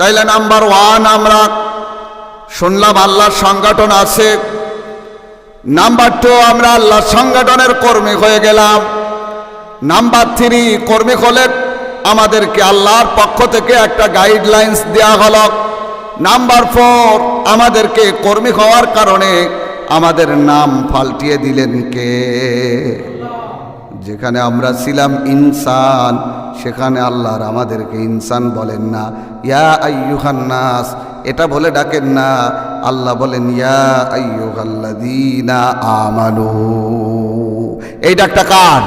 তাইলে number one আমরা শুনলাম আল্লাহর সংগঠন আছে। নাম্বার টু আমরা আল্লাহর সংগঠনের কর্মী হয়ে গেলাম। নাম্বার থ্রি, কর্মী হলে আমাদেরকে আল্লাহর পক্ষ থেকে একটা গাইডলাইন্স দেওয়া হলো। নাম্বার ফোর, আমাদেরকে কর্মী হওয়ার কারণে আমাদের নাম পাল্টিয়ে দিলেন কে? যেখানে আমরা ছিলাম ইনসান, সেখানে আল্লাহর আমাদেরকে ইনসান বলেন না। ইয়া আইয়ুহান্নাস, এটা বলে ডাকেন না। আল্লাহ বলেন, ইয়া আইয়ুহাল্লাযীনা আমানু। এই ডাকটা কার?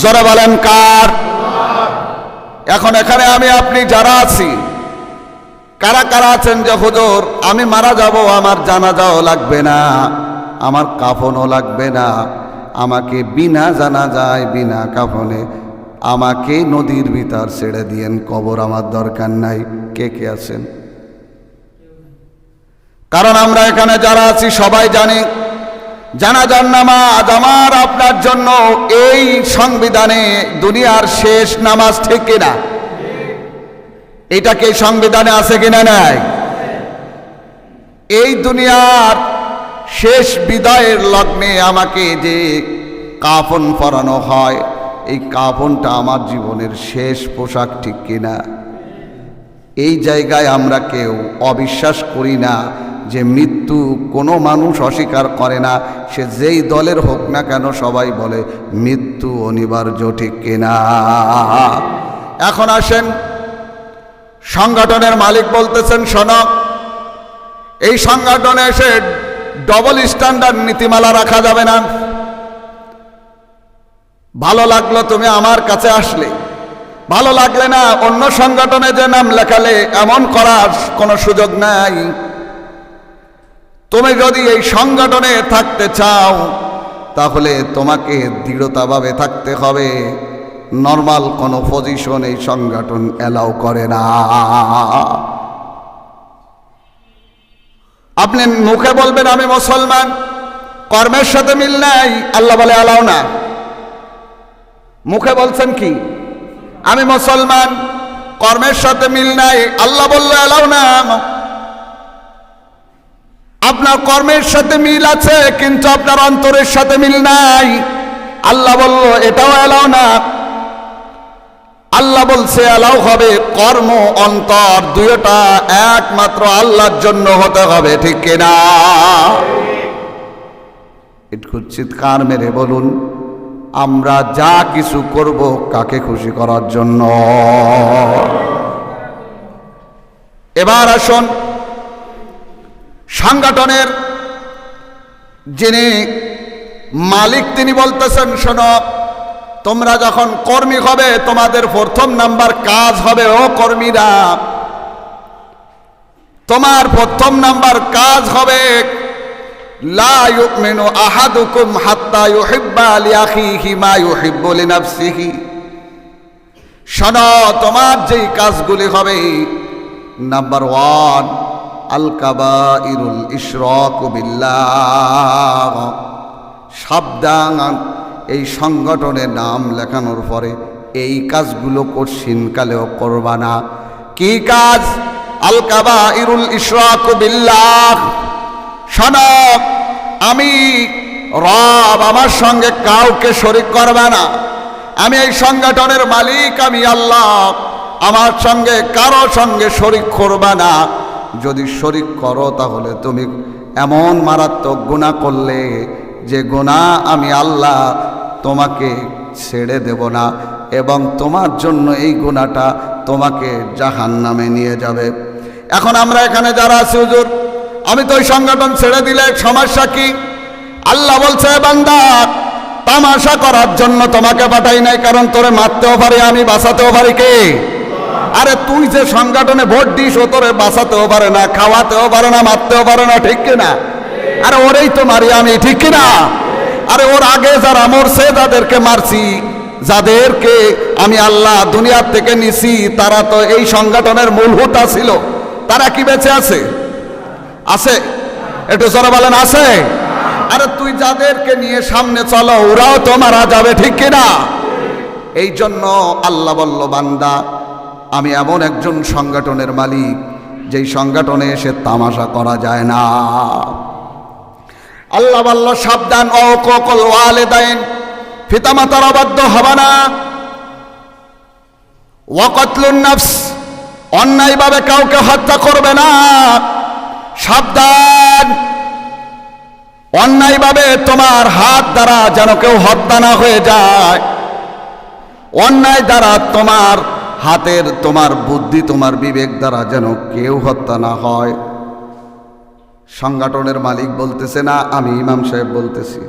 জোরে বলেন, কার? এখন এখানে আমি, আপনি যারা আছি, কারা কারা আছেন যে হুজুর, আমি মারা যাব, আমার জানাজাও লাগবে না, আমার কাফনও লাগবে না। আমাকে বিনা জানা যায়, বিনা কাফনে আমাকে নদীর ভিতর ছেড়ে দিয়েন, কবর আমার দরকার নাই। কে কে আছেন? কারণ আমরা এখানে যারা আছি, সবাই জানি, জানাজার নামাজ আমার আপনার জন্য এই সংবিধানে দুনিয়ার শেষ নামাজ ঠিক কিনা? এটা কি সংবিধানে আছে কিনা নাই? এই দুনিয়ার শেষ বিদায়ের লগ্নে আমাকে যে কাফন পরানো হয়, এই কাফনটা আমার জীবনের শেষ পোশাক ঠিক কিনা? এই জায়গায় আমরা কেউ অবিশ্বাস করি না যে মৃত্যু কোনো মানুষ অস্বীকার করে না। সে যেই দলের হোক না কেন সবাই বলে, মৃত্যু অনিবার্য ঠিক কিনা? এখন আসেন, সংগঠনের মালিক বলতেছেন সনক এই সংগঠনে এসে ডবল স্ট্যান্ডার্ড নীতিমালা রাখা যাবে না। ভালো লাগল তুমি আমার কাছে আসলে। ভালো লাগলে না, অন্য সংগঠনে যে নাম লেখালে এমন করার কোনো সুযোগ নাই। তুমি যদি এই সংগঠনে থাকতে চাও, তাহলে তোমাকে দৃঢ়তাভাবে থাকতে হবে। নর্মাল কোনো পজিশন এই সংগঠন অ্যালাউ করে না। আপনি মুখে বলবেন, আমি মুসলমান। কর্মের সাথে মিল নাই। আল্লাহ বলে অ্যালাউ না। মুখে বলছেন কি? আমি মুসলমান, কর্মের সাথে মিল নাই। আল্লাহ বলল এলাও না। আপনার কর্মের সাথে মিল আছে, কিন্তু আপনার অন্তরের সাথে মিল নাই। আল্লাহ বলল, এটাও এলাও না। আল্লাহ বলছে, এলাও হবে, কর্ম, অন্তর দুইটা একমাত্র আল্লাহর জন্য হতে হবে, ঠিক কিনা একটু চিৎকার মেরে বলুন, আমরা যা কিছু করব কাকে খুশি করার জন্য? এবার আসুন, সাংগঠনের যিনি মালিক তিনি বলতেছেন, শোনো তোমরা যখন কর্মী হবে, তোমাদের প্রথম নাম্বার কাজ হবে, ও কর্মীরা। তোমার প্রথম নাম্বার কাজ হবে আহাদুকুম তোমার যেই কাজগুলি হবে, নাম্বার ওয়ান আল কাবাইরুল ইশরাকু বিল্লাহ। সাবধান। এই সংগঠনের নাম লেখানোর পরে এই কাজগুলো কঠিনকালেও করবা না। কি কাজ? আল কাবাইরুল ইশরাকু বিল্লাহ। সনক আমি রব আমার সঙ্গে কাউকে শরিক করবে না। আমি এই সংগঠনের মালিক, আমি আল্লাহ। আমার সঙ্গে, কারও সঙ্গে শরিক করবে না। যদি শরিক করো তাহলে তুমি এমন মারাত্মক গুণা করলে যে গোনা আমি আল্লাহ তোমাকে ছেড়ে দেব না এবং তোমার জন্য এই গোনাটা তোমাকে জাহান নামে নিয়ে যাবে। এখন আমরা এখানে যারা আছি, হুজুর, আমি তো ওই সংগঠন ছেড়ে দিলে সমস্যা কি? আল্লাহ বলছে বান্দা, তামাশা করার জন্য তোমাকে পাঠাই নাই, কারণ তোরে মারতেও পারি, আমি বাঁচাতেও পারি কে? আরে তুই যে সংগঠনে ভোট দিস, ও তোরে বাঁচাতেও পারে না, খাওয়াতেও পারে না, মারতেও পারে না, ঠিক কিনা? আরে ওরেই তো মারি আমি, ঠিক কিনা? আরে ওর আগে যারা মরছে যাদেরকে মারছি। যাদেরকে আমি আল্লাহ দুনিয়ার থেকে নিছি, তারা তো এই সংগঠনের মূল হুতা ছিল। তারা কি বেঁচে আছে? আছে? একটু জোরে বলেন, আছে? আরে তুই যাদেরকে নিয়ে সামনে চলো, ওরাও তো মারা যাবে, ঠিক কিনা? এই জন্য আল্লাহ বলল, বান্দা, আমি এমন একজন সংগঠনের মালিক, যেই সংগঠনে এসে তামাশা করা যায় না। আল্লাহ আল্লাহ সাবধান অকল ওয়ালে দেন পিতামাতার অবাধ্য হবে না। ওয়াকতলুন নাফস, অন্যায়ভাবে কাউকে হত্যা করবে না। সাবধান। অন্যায়ভাবে তোমার হাত দ্বারা যেন কেউ হত্যা না হয়ে যায়। অন্যায় দ্বারা তোমার হাতের, তোমার বুদ্ধি, তোমার বিবেক দ্বারা যেন কেউ হত্যা না হয়। সংগঠনের মালিক বলতেছে না আমি ইমাম সাহেব বলতেছি।